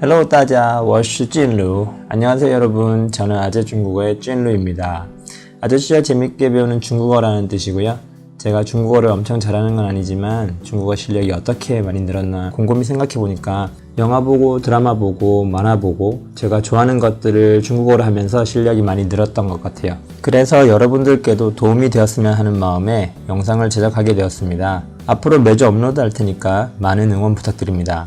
Hello, 大家,我是俊如. 안녕하세요, 여러분. 저는 아재 중국어의 찐루입니다. 아저씨와 재밌게 배우는 중국어라는 뜻이고요. 제가 중국어를 엄청 잘하는 건 아니지만 중국어 실력이 어떻게 많이 늘었나 곰곰이 생각해 보니까 영화 보고 드라마 보고 만화 보고 제가 좋아하는 것들을 중국어로 하면서 실력이 많이 늘었던 것 같아요. 그래서 여러분들께도 도움이 되었으면 하는 마음에 영상을 제작하게 되었습니다. 앞으로 매주 업로드 할 테니까 많은 응원 부탁드립니다.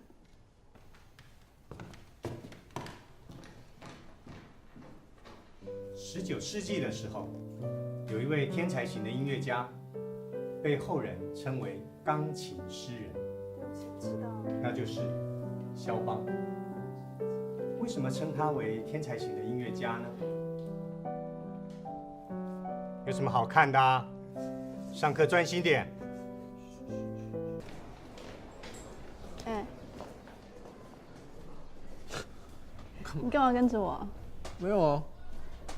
十九世纪的时候，有一位天才型的音乐家，被后人称为“钢琴诗人”，那就是肖邦。为什么称他为天才型的音乐家呢？有什么好看的？上课专心点。哎，你干嘛跟着我？没有啊。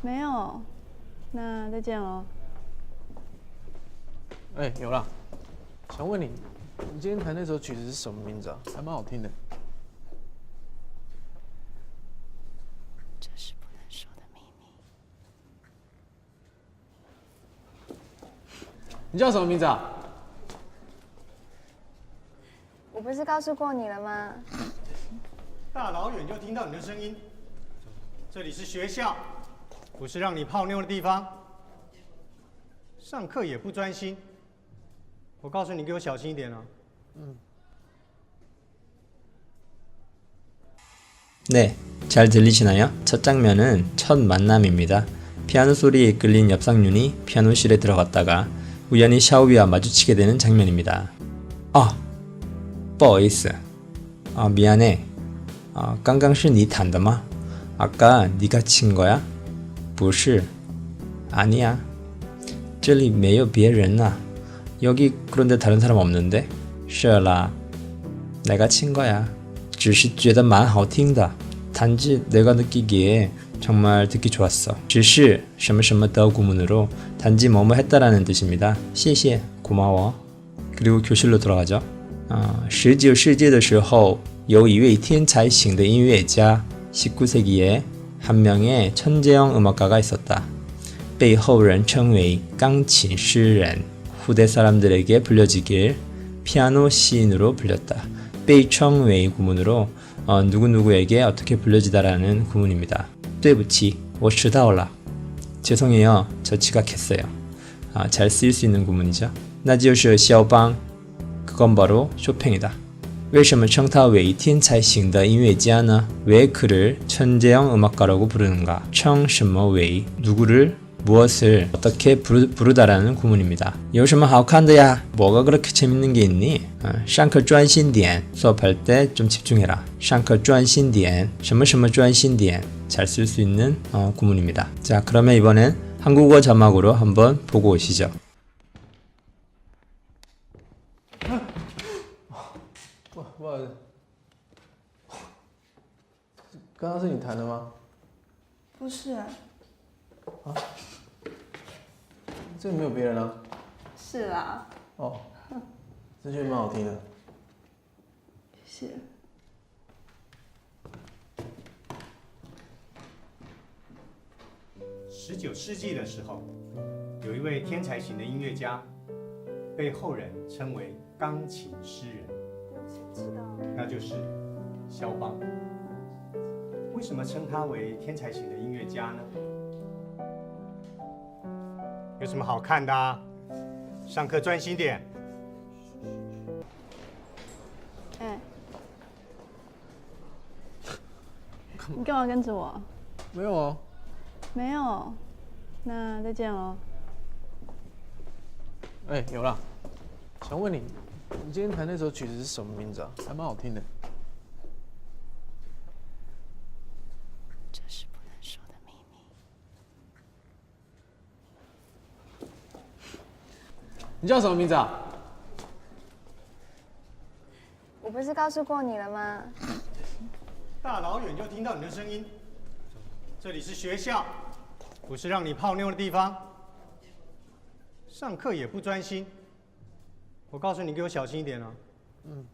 没有，那再见喽。哎，有了，想问你，你今天弹那首曲子是什么名字啊？还蛮好听的。这是不能说的秘密。你叫什么名字啊？我不是告诉过你了吗？大老远就听到你的声音，这里是学校。不是让你泡妞的地方。上课也不专心，我告诉你，给我小心一点啊。 네, 잘 들리시나요? 첫 장면은 첫 만남입니다. 피아노 소리에 이끌린 엽상윤이 피아노실에 들어갔다가 우연히 샤오비와 마주치게 되는 장면입니다. 아, 뻐이스. 아, 미안해. 아, 깡깡是你弹的吗? 아까 네가 친 거야? 不是아니야这里没有别人呐、啊。여기그런데다른사람없는데是啦，내가친거야只是觉得蛮好听的。단지내가느끼기에정말듣기좋았어只是什么什么더구문으로단지뭐뭐했다라는뜻입니다谢谢，고마워그리고교실로돌아가죠啊，十九世纪的时候，有一位天才型的音乐家，19世纪에 한 명의 천재형 음악가가 있었다. 被后人称为钢琴诗人. 후대 사람들에게 불려지길 피아노 시인으로 불렸다. 被称为 구문으로 어, 누구누구에게 어떻게 불려지다라는 구문입니다. 对不起,我迟到了. 죄송해요. 저 지각했어요. 아, 잘 쓰일 수 있는 구문이죠. 나就是肖邦. 그건 바로 쇼팽이다. 为什么称他为天才型的音乐家呢？왜그를천재형음악가라고부르는가称什么为누구를 무엇을 어떻게 부르, 부르다라는 구문입니다. 요즘은 하우칸야 뭐가 그렇게 재밌는 게 있니? 어, 샹크 쫀신디엔 수업할 때 좀 집중해라. 샹크 쫀신디什么什么쫀신디잘쓸 수 있는 어, 구문입니다. 자 그러면 이번엔 한국어 자막으로 한번 보고 오시죠. 刚刚是你弹的吗？不是。啊？这里没有别人啊。是啦。哦。这句蛮好听的。谢谢。十九世纪的时候，有一位天才型的音乐家，被后人称为“钢琴诗人”。那就是肖邦。为什么称他为天才型的音乐家呢？有什么好看的？上课专心点。哎，你干嘛跟着我？没有哦，没有。那再见喽。哎，有了，想问你，你今天弹那首曲子是什么名字啊？还蛮好听的。你叫什么名字啊？我不是告诉过你了吗？大老远就听到你的声音，这里是学校，不是让你泡妞的地方。上课也不专心，我告诉你，给我小心一点啊！嗯。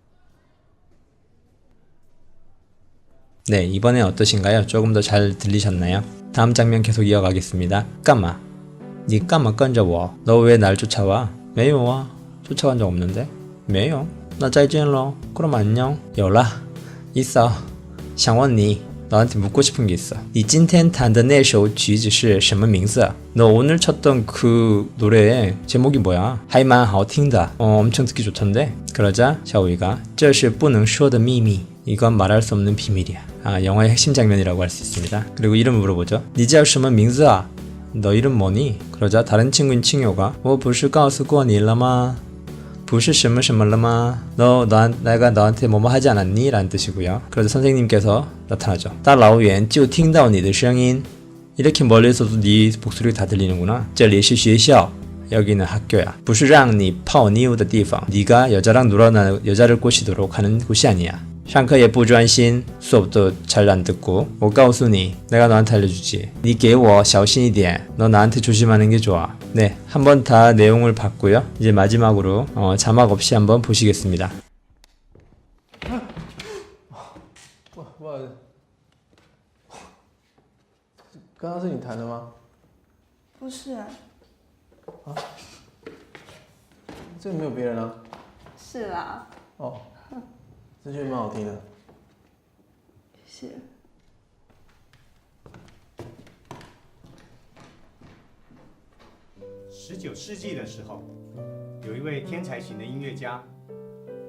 네이번에어떠신가요조금더잘들리셨나요다음장면계속이어가겠습니다까마니까마건져보어너왜날조차와 메이와 쫓아간 적 없는데? 메요. 나 짜이지엔러. 그럼 안녕. 열라. 있어. 샹원니. 너한테 묻고 싶은 게 있어. 니 찐텐 탄다 내쇼 쥐즈시 什么名字?너 오늘 쳤던 그 노래의 제목이 뭐야? 하이만 하오팅다. 어, 엄청 듣기 좋던데. 그러자 샤오이가 这是不能说的秘密. 이건 말할 수 없는 비밀이야. 아, 영화의 핵심 장면이라고 할 수 있습니다. 그리고 이름 을 물어보죠. 니지아슈먼 밍즈아. 너 이름 뭐니? 그러자 다른 친구인 칭요가 뭐不是告诉过你了吗? 不是什么什么了吗?너 난, 내가 너한테 뭐 뭐 하지 않았니? 라는 뜻이고요. 그래서 선생님께서 나타나죠. 따라오엔就听到你的声音 이렇게 멀리서도 네 목소리가 다 들리는구나. 这里是学校 여기는 학교야. 不是让你泡妞的地方. 네가 여자랑 놀아 여자를 꼬시도록 하는 곳이 아니야. 上课也不专心，수업도잘안듣고。我告诉你，내가너한테알려주 뭐, 지。 你给我小心一点，너나한테조심하는게좋아 네, 한 번 다 내용을 봤고요. 이제 마지막으로 어, 자막 없이 한번 보시겠습니다. 와, 刚刚是你弹的吗？不是，啊，这个没有别人啊。是啦。哦。这句蛮好听的。谢谢。十九世纪的时候，有一位天才型的音乐家，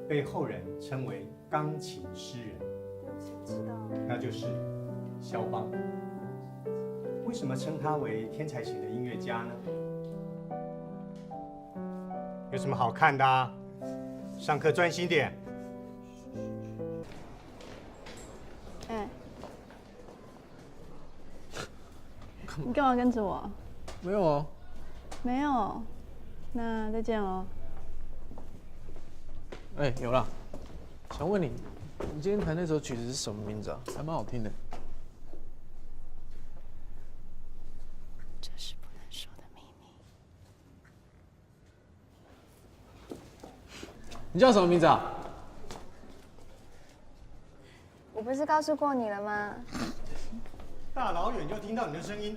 被后人称为“钢琴诗人”，那就是肖邦。为什么称他为天才型的音乐家呢？有什么好看的？上课专心点。你干嘛跟着我？没有哦，没有，那再见哦。哎，有了，想问你，你今天弹那首曲子是什么名字啊？还蛮好听的。这是不能说的秘密。你叫什么名字啊？我不是告诉过你了吗？大老远就听到你的声音。